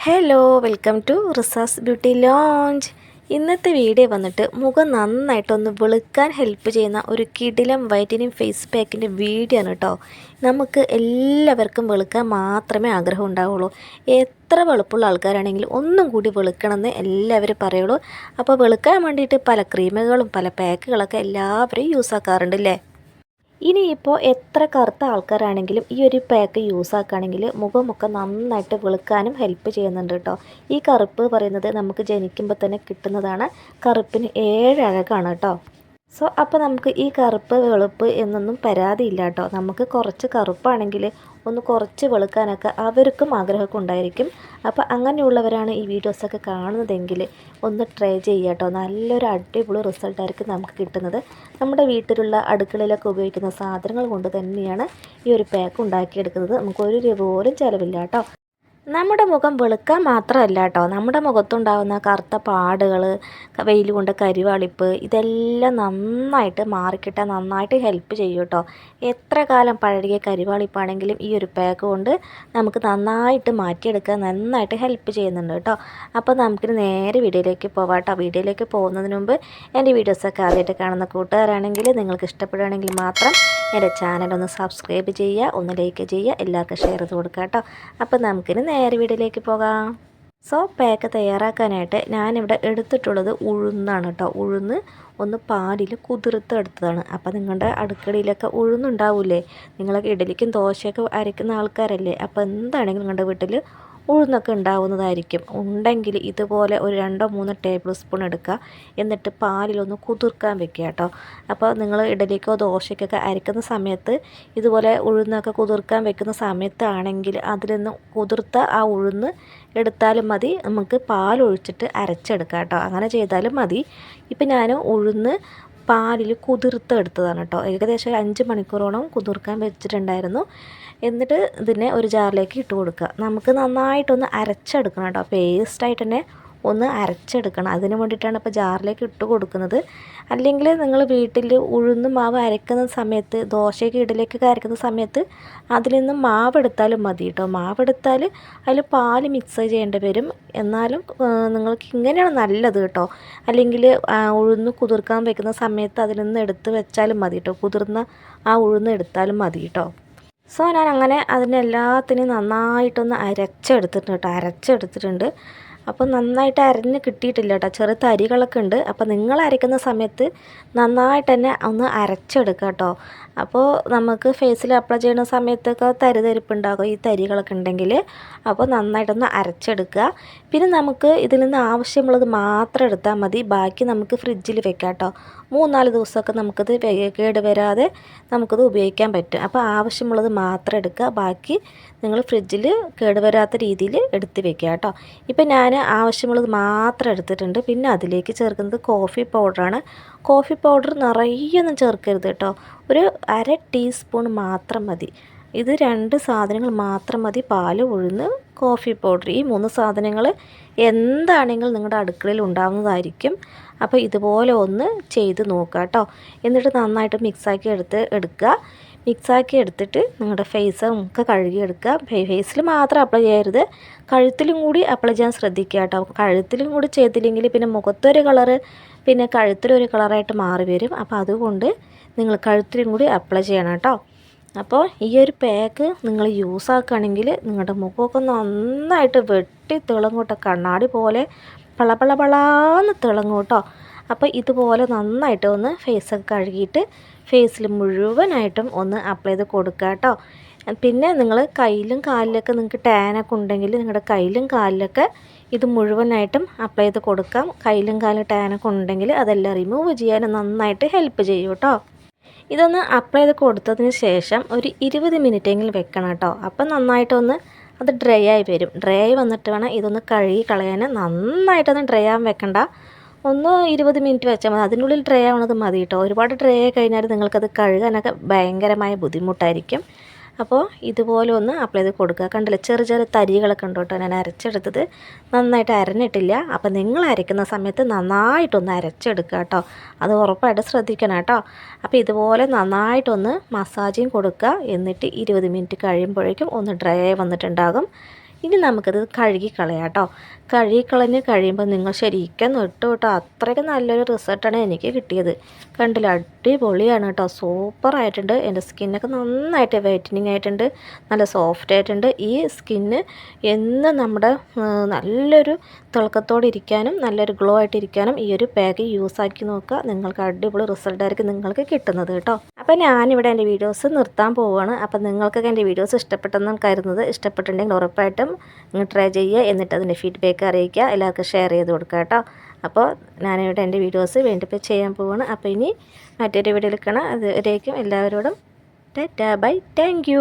Hello welcome to Riza's beauty lounge ഇന്നത്തെ video വന്നിട്ട് മുഖം നന്നായിട്ടൊന്ന് വെളുക്കാൻ ഹെൽപ്പ് ചെയ്യുന്ന ഒരു കിടിലം വൈറ്റനിങ് ഫേസ് പാക്കിന്റെ വീഡിയോ ആണ് കേട്ടോ നമുക്ക് എല്ലാവർക്കും വെളുക്കാൻ മാത്രമേ ആഗ്രഹം ഉണ്ടാവുള്ളൂ. എത്ര വെളുപ്പുള്ള ആൾക്കാരാണെങ്കിലും ഒന്നും കൂടി വെളുക്കണമെന്ന് എല്ലാവരും പറയുള്ളൂ. അപ്പോൾ വെളുക്കാൻ വേണ്ടിയിട്ട് പല ക്രീമുകളും പല പാക്കുകളൊക്കെ എല്ലാവരും യൂസ് ആക്കാറുണ്ട് അല്ലേ ഇനിയിപ്പോൾ എത്ര കറുത്ത ആൾക്കാരാണെങ്കിലും ഈ ഒരു പാക്ക് യൂസ് ആക്കുകയാണെങ്കിൽ മുഖമൊക്കെ നന്നായിട്ട് വെളുക്കാനും ഹെൽപ്പ് ചെയ്യുന്നുണ്ട് കേട്ടോ. ഈ കറുപ്പ് പറയുന്നത് നമുക്ക് ജനിക്കുമ്പോൾ തന്നെ കിട്ടുന്നതാണ്. കറുപ്പിന് ഏഴ് കേട്ടോ. സോ അപ്പോൾ നമുക്ക് ഈ കറുപ്പ് വെളുപ്പ് എന്നൊന്നും പരാതിയില്ല കേട്ടോ. നമുക്ക് കുറച്ച് കറുപ്പാണെങ്കിൽ ഒന്ന് കുറച്ച് വെളുക്കാനൊക്കെ അവർക്കും ആഗ്രഹമൊക്കെ ഉണ്ടായിരിക്കും. അപ്പോൾ അങ്ങനെയുള്ളവരാണ് ഈ വീഡിയോസൊക്കെ കാണുന്നതെങ്കിൽ ഒന്ന് ട്രൈ ചെയ്യുക കേട്ടോ. നല്ലൊരു അടിപൊളി റിസൾട്ടായിരിക്കും നമുക്ക് കിട്ടുന്നത്. നമ്മുടെ വീട്ടിലുള്ള അടുക്കളയിലൊക്കെ ഉപയോഗിക്കുന്ന സാധനങ്ങൾ കൊണ്ട് തന്നെയാണ് ഈ ഒരു പാക്ക് ഉണ്ടാക്കിയെടുക്കുന്നത്. നമുക്ക് ഒരു രൂപ പോലും ചിലവില്ല കേട്ടോ. നമ്മുടെ മുഖം വെളുക്കാൻ മാത്രമല്ല കേട്ടോ. നമ്മുടെ മുഖത്തുണ്ടാകുന്ന കറുത്ത പാടുകൾ വെയിൽ കൊണ്ട് കരിവാളിപ്പ് ഇതെല്ലാം നന്നായിട്ട് മാറിക്കിട്ടാൻ നന്നായിട്ട് ഹെൽപ്പ് ചെയ്യും കേട്ടോ. എത്ര കാലം പഴകിയ കരിവാളിപ്പാണെങ്കിലും ഈ ഒരു പാക്ക് കൊണ്ട് നമുക്ക് നന്നായിട്ട് മാറ്റിയെടുക്കാൻ നന്നായിട്ട് ഹെൽപ്പ് ചെയ്യുന്നുണ്ട് കേട്ടോ. അപ്പോൾ നമുക്ക് നേരെ വീഡിയോയിലേക്ക് പോവാം കേട്ടോ. വീഡിയോയിലേക്ക് പോകുന്നതിന് മുമ്പ് എന്റെ വീഡിയോസൊക്കെ ആദ്യമായിട്ട് കാണുന്ന കൂട്ടുകാരാണെങ്കിൽ നിങ്ങൾക്ക് ഇഷ്ടപ്പെടുകയാണെങ്കിൽ മാത്രം എന്റെ ചാനൽ ഒന്ന് സബ്സ്ക്രൈബ് ചെയ്യുക ഒന്ന് ലൈക്ക് ചെയ്യുക എല്ലാവർക്കും ഷെയർ ചെയ്ത് കൊടുക്കുക കേട്ടോ. അപ്പോൾ നമുക്കിനി നേരെ വീഡിയോയിലേക്ക് പോകാം. സോ പാക്ക് തയ്യാറാക്കാനായിട്ട് ഞാനിവിടെ എടുത്തിട്ടുള്ളത് ഉഴുന്നാണ് കേട്ടോ. ഉഴുന്ന് ഒന്ന് പാലിൽ കുതിർത്ത് എടുത്തതാണ്. അപ്പോൾ നിങ്ങളുടെ അടുക്കളയിലൊക്കെ ഉഴുന്നുണ്ടാവില്ലേ നിങ്ങളൊക്കെ ഇഡലിക്കും ദോശയൊക്കെ അരയ്ക്കുന്ന ആൾക്കാരല്ലേ? അപ്പോൾ എന്താണെങ്കിലും നിങ്ങളുടെ വീട്ടിൽ ഉഴുന്നൊക്കെ ഉണ്ടാവുന്നതായിരിക്കും. ഉണ്ടെങ്കിൽ ഇതുപോലെ ഒരു രണ്ടോ മൂന്നോ ടേബിൾ സ്പൂൺ എടുക്കുക. എന്നിട്ട് പാലിലൊന്ന് കുതിർക്കാൻ വെക്കുക കേട്ടോ. അപ്പോൾ നിങ്ങൾ ഇഡലിക്കോ ദോശയ്ക്കൊക്കെ അരക്കുന്ന സമയത്ത് ഇതുപോലെ ഉഴുന്നൊക്കെ കുതിർക്കാൻ വെക്കുന്ന സമയത്താണെങ്കിൽ അതിൽ നിന്ന് കുതിർത്ത ആ ഉഴുന്ന് എടുത്താലും മതി. നമുക്ക് പാലൊഴിച്ചിട്ട് അരച്ചെടുക്കാം കേട്ടോ. അങ്ങനെ ചെയ്താലും മതി. ഇപ്പം ഞാൻ ഉഴുന്ന് പാലിൽ കുതിർത്തെടുത്തതാണ് കേട്ടോ. ഏകദേശം ഒരു അഞ്ച് മണിക്കൂറോളം കുതിർക്കാൻ വെച്ചിട്ടുണ്ടായിരുന്നു. എന്നിട്ട് ഇതിനെ ഒരു ജാറിലേക്ക് ഇട്ട് കൊടുക്കുക. നമുക്ക് നന്നായിട്ടൊന്ന് അരച്ചെടുക്കണം കേട്ടോ. പേസ്റ്റായിട്ട് തന്നെ ഒന്ന് അരച്ചെടുക്കണം. അതിന് വേണ്ടിയിട്ടാണ് ഇപ്പോൾ ജാറിലേക്ക് ഇട്ട് കൊടുക്കുന്നത്. അല്ലെങ്കിൽ നിങ്ങൾ വീട്ടിൽ ഉഴുന്ന് മാവ് അരക്കുന്ന സമയത്ത് ദോശയ്ക്ക് ഇടലേക്കൊക്കെ അരക്കുന്ന സമയത്ത് അതിൽ നിന്ന് മാവ് എടുത്താലും മതി കേട്ടോ മാവ് എടുത്താൽ അതിൽ പാൽ മിക്സ് ചെയ്യേണ്ടി വരും. എന്നാലും നിങ്ങൾക്ക് ഇങ്ങനെയാണ് നല്ലത് കേട്ടോ അല്ലെങ്കിൽ ഉഴുന്ന് കുതിർക്കാൻ വെക്കുന്ന സമയത്ത് അതിൽ നിന്ന് എടുത്ത് വെച്ചാലും മതി കേട്ടോ കുതിർന്ന ആ ഉഴുന്ന് എടുത്താലും മതി കേട്ടോ സോ ഞാൻ അങ്ങനെ അതിനെല്ലാത്തിനെയും നന്നായിട്ടൊന്ന് അരച്ചെടുത്തിട്ടുണ്ട് കേട്ടോ അരച്ചെടുത്തിട്ടുണ്ട്. അപ്പോൾ നന്നായിട്ട് അരഞ്ഞ് കിട്ടിയിട്ടില്ല കേട്ടോ ചെറു തരികളൊക്കെ ഉണ്ട്. അപ്പോൾ നിങ്ങൾ അരയ്ക്കുന്ന സമയത്ത് നന്നായിട്ട് തന്നെ ഒന്ന് അരച്ചെടുക്കുക കേട്ടോ അപ്പോൾ നമുക്ക് ഫേസിൽ അപ്ലൈ ചെയ്യുന്ന സമയത്തൊക്കെ തരിതരിപ്പുണ്ടാകും ഈ തരികളൊക്കെ ഉണ്ടെങ്കിൽ അപ്പോൾ നന്നായിട്ടൊന്ന് അരച്ചെടുക്കുക പിന്നെ നമുക്ക് ഇതിൽ നിന്ന് ആവശ്യമുള്ളത് മാത്രം എടുത്താൽ മതി. ബാക്കി നമുക്ക് ഫ്രിഡ്ജിൽ വെക്കാം കേട്ടോ മൂന്നാൽ ദിവസമൊക്കെ നമുക്കത് കേട് വരാതെ നമുക്കത് ഉപയോഗിക്കാൻ പറ്റും. അപ്പോൾ ആവശ്യമുള്ളത് മാത്രം എടുക്കുക ബാക്കി നിങ്ങൾ ഫ്രിഡ്ജിൽ കേടുവരാത്ത രീതിയിൽ എടുത്ത് വെക്കുക കേട്ടോ ഇപ്പം ഞാൻ ആവശ്യമുള്ളത് മാത്രം എടുത്തിട്ടുണ്ട്. പിന്നെ അതിലേക്ക് ചേർക്കുന്നത് കോഫി പൗഡറാണ് കോഫി പൗഡർ നിറയൊന്നും ചേർക്കരുത് കേട്ടോ. ഒരു അര ടീസ്പൂൺ മാത്രം മതി. ഇത് രണ്ട് സാധനങ്ങൾ മാത്രം മതി. പാൽ ഉഴുന്ന് കോഫി പൗഡർ ഈ മൂന്ന് സാധനങ്ങൾ എന്താണെങ്കിൽ നിങ്ങളുടെ അടുക്കളയിൽ ഉണ്ടാവുന്നതായിരിക്കും. അപ്പോൾ ഇതുപോലെ ഒന്ന് ചെയ്ത് നോക്കുക കേട്ടോ. എന്നിട്ട് നന്നായിട്ട് മിക്സാക്കി എടുത്ത് എടുക്കുക. മിക്സാക്കി എടുത്തിട്ട് നിങ്ങളുടെ ഫേസ് ഒക്കെ കഴുകിയെടുക്കുക. ഫേസിൽ മാത്രം അപ്ലൈ ചെയ്യരുത്. കഴുത്തിലും കൂടി അപ്ലൈ ചെയ്യാൻ ശ്രദ്ധിക്കുക കേട്ടോ കഴുത്തിലും കൂടി ചെയ്തില്ലെങ്കിൽ പിന്നെ മുഖത്തൊരു കളറ് പിന്നെ കഴുത്തിലൊരു കളറായിട്ട് മാറി വരും. അപ്പോൾ അതുകൊണ്ട് നിങ്ങൾ കഴുത്തിലും കൂടി അപ്ലൈ ചെയ്യണം കേട്ടോ അപ്പോൾ ഈ ഒരു പാക്ക് നിങ്ങൾ യൂസ് ആക്കുകയാണെങ്കിൽ നിങ്ങളുടെ മുഖമൊക്കെ നന്നായിട്ട് വെട്ടി തിളങ്ങും കണ്ണാടി പോലെ പള പള പളാന്ന് തിളങ്ങും കേട്ടോ അപ്പോൾ ഇതുപോലെ നന്നായിട്ട് ഒന്ന് ഫേസ് ഒക്കെ കഴുകിയിട്ട് ഫേസിൽ മുഴുവനായിട്ടും ഒന്ന് അപ്ലൈ ചെയ്ത് കൊടുക്കുക കേട്ടോ. പിന്നെ നിങ്ങൾ കയ്യിലും കാലിലൊക്കെ നിങ്ങൾക്ക് ടാനൊക്കെ ഉണ്ടെങ്കിൽ നിങ്ങളുടെ കയ്യിലും കാലിലൊക്കെ ഇത് മുഴുവനായിട്ടും അപ്ലൈ ചെയ്ത് കൊടുക്കാം. കയ്യിലും കാലിലും ടാനൊക്കെ ഉണ്ടെങ്കിൽ അതെല്ലാം റിമൂവ് ചെയ്യാൻ നന്നായിട്ട് ഹെൽപ്പ് ചെയ്യും കേട്ടോ. ഇതൊന്ന് അപ്ലൈ ചെയ്ത് കൊടുത്തതിന് ശേഷം ഒരു ഇരുപത് മിനിറ്റെങ്കിലും വെക്കണം കേട്ടോ. അപ്പം നന്നായിട്ടൊന്ന് അത് ഡ്രൈ ആയി വരും. ഡ്രൈ ആയി വന്നിട്ട് വേണം ഇതൊന്ന് കഴുകി കളയാൻ. നന്നായിട്ടൊന്ന് ഡ്രൈ ആകാൻ വെക്കണ്ട. ഒന്ന് ഇരുപത് മിനിറ്റ് വെച്ചാൽ മതി. അതിനുള്ളിൽ ട്രേ ആവണത് മതി കേട്ടോ. ഒരുപാട് ട്രേ കഴിഞ്ഞാൽ നിങ്ങൾക്കത് കഴുകാനൊക്കെ ഭയങ്കരമായ ബുദ്ധിമുട്ടായിരിക്കും. അപ്പോൾ ഇതുപോലെ ഒന്ന് അപ്ലൈ ചെയ്ത് കൊടുക്കുക. കണ്ടില്ല? ചെറിയ ചെറിയ തരികളൊക്കെ ഉണ്ട് കേട്ടോ ഞാൻ അരച്ചെടുത്തത്. നന്നായിട്ട് അരഞ്ഞിട്ടില്ല. അപ്പോൾ നിങ്ങൾ അരയ്ക്കുന്ന സമയത്ത് നന്നായിട്ടൊന്ന് അരച്ചെടുക്കുക കേട്ടോ. അത് ഉറപ്പായിട്ട് ശ്രദ്ധിക്കണം കേട്ടോ. അപ്പോൾ ഇതുപോലെ നന്നായിട്ടൊന്ന് മസാജിങ് കൊടുക്കുക. എന്നിട്ട് ഇരുപത് മിനിറ്റ് കഴിയുമ്പോഴേക്കും ഒന്ന് ഡ്രൈ വന്നിട്ടുണ്ടാകും. ഇനി നമുക്കത് കഴുകി കളയാം കേട്ടോ കഴുകി കളഞ്ഞ് കഴിയുമ്പോൾ നിങ്ങൾ ശരിക്കും നെട്ടു കേട്ടോ. അത്രയ്ക്ക് നല്ലൊരു റിസൾട്ടാണ് എനിക്ക് കിട്ടിയത്. കണ്ടില്ല? അടിപൊളിയാണ് കേട്ടോ. സൂപ്പറായിട്ടുണ്ട് എന്റെ സ്കിന്നൊക്കെ നന്നായിട്ട് വൈറ്റനിങ് ആയിട്ടുണ്ട്. നല്ല സോഫ്റ്റ് ആയിട്ടുണ്ട്. ഈ സ്കിന്ന് എന്ന് നമ്മുടെ നല്ലൊരു തിളക്കത്തോടെ ഇരിക്കാനും നല്ലൊരു ഗ്ലോ ആയിട്ട് ഇരിക്കാനും ഈ ഒരു പാക്ക് യൂസ് ആക്കി നോക്കുക. നിങ്ങൾക്ക് അടിപൊളി റിസൾട്ടായിരിക്കും നിങ്ങൾക്ക് കിട്ടുന്നത് കേട്ടോ. അപ്പോൾ ഞാനിവിടെ എന്റെ വീഡിയോസ് നിർത്താൻ പോവുകയാണ് അപ്പോൾ നിങ്ങൾക്കൊക്കെ എന്റെ വീഡിയോസ് ഇഷ്ടപ്പെട്ടെന്ന് കരുതുന്നത്. ഇഷ്ടപ്പെട്ടിട്ടുണ്ടെങ്കിൽ ഉറപ്പായിട്ടും നിങ്ങൾ ട്രൈ ചെയ്യുക. എന്നിട്ട് അതിന്റെ ഫീഡ്ബാക്ക് അറിയിക്കുക. എല്ലാവർക്കും ഷെയർ ചെയ്ത് കൊടുക്കുക കേട്ടോ. അപ്പോൾ ഞാനിവിടെ എന്റെ വീഡിയോസ് വേണ്ടി ചെയ്യാൻ പോവുകയാണ് അപ്പോൾ ഇനി മറ്റൊരു വീഡിയോയിൽ കാണാം. അതുവരേക്കും എല്ലാവരോടും ടാറ്റാ. ബൈ. താങ്ക്